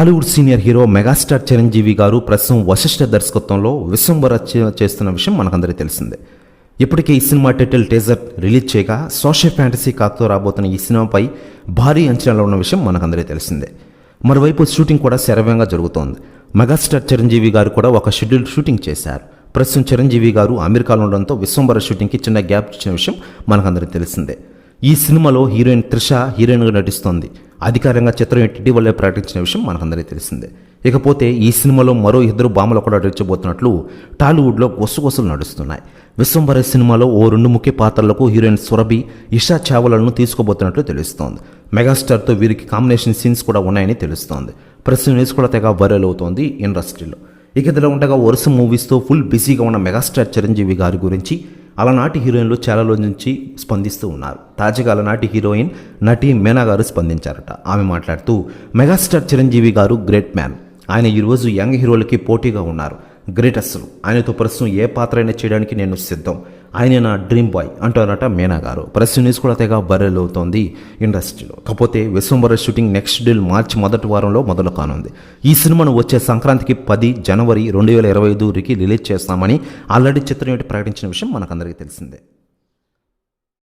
Tollywood senior hero megastar Chiranjeevi గారు ప్రస్తుతం వశిష్ఠ దర్శకత్వంలో విశ్వంబర చేస్తున్న విషయం మనకందరికీ తెలిసిందే. ఇప్పటికే ఈ సినిమా టైటిల్ టేజర్ రిలీజ్ చేయగా సోషల్ ఫ్యాంటసీ కాక్తో రాబోతున్న ఈ సినిమాపై భారీ అంచనాలు ఉన్న విషయం మనకందరికీ తెలిసిందే. మరోవైపు షూటింగ్ కూడా శరవేగంగా జరుగుతోంది. మెగాస్టార్ చిరంజీవి గారు కూడా ఒక షెడ్యూల్ షూటింగ్ చేశారు. ప్రస్తుతం చిరంజీవి గారు అమెరికాలో ఉండడంతో విశ్వంబర షూటింగ్కి చిన్న గ్యాప్ ఇచ్చిన విషయం మనకందరికీ తెలిసిందే. ఈ సినిమాలో హీరోయిన్ త్రిష హీరోయిన్గా నటిస్తోంది. అధికారంగా చిత్రం ఇటీవలే ప్రకటించిన విషయం మనకందరికీ తెలిసిందే. ఇకపోతే ఈ సినిమాలో మరో ఇద్దరు బామలు కూడా నటించబోతున్నట్లు టాలీవుడ్లో గొసగొసలు నడుస్తున్నాయి. విశ్వంబర సినిమాలో ఓ రెండు ముఖ్య పాత్రలకు హీరోయిన్ సురభి ఇషా చావలను తీసుకోబోతున్నట్లు తెలుస్తోంది. మెగాస్టార్తో వీరికి కాంబినేషన్ సీన్స్ కూడా ఉన్నాయని తెలుస్తోంది. ప్రస్తుతం న్యూస్ కూడా తెగ వైరల్ అవుతోంది ఇండస్ట్రీలో. ఇక ఇదిలో ఉండగా వరుస మూవీస్తో ఫుల్ బిజీగా ఉన్న మెగాస్టార్ చిరంజీవి గారి గురించి అలనాటి హీరోయిన్లు చాలా రోజుల నుంచి స్పందిస్తూ ఉన్నారు. తాజాగా అలనాటి హీరోయిన్ నటి మేనా గారు స్పందించారట. ఆమె మాట్లాడుతూ మెగాస్టార్ చిరంజీవి గారు గ్రేట్ మ్యాన్. ఆయన ఈరోజు యంగ్ హీరోలకి పోటీగా ఉన్నారు. గ్రేట్ అసలు ఆయనతో ప్రస్తుతం ఏ పాత్ర అయినా చేయడానికి నేను సిద్ధం. ఆయన నా డ్రీమ్ బాయ్ అంటారట మీనా గారు. ప్రస్తుతం న్యూస్ కూడా తెగ బర్రెల్ అవుతోంది ఇండస్ట్రీలో. కాకపోతే విశ్వంబర షూటింగ్ నెక్స్ట్ డేల్ మార్చి మొదటి వారంలో మొదలు కానుంది. ఈ సినిమాను వచ్చే సంక్రాంతికి పది జనవరి రెండు వేల ఇరవై ఐదుకి రిలీజ్ చేస్తామని ఆల్రెడీ చిత్రం ఏంటి ప్రకటించిన విషయం మనకందరికీ తెలిసిందే.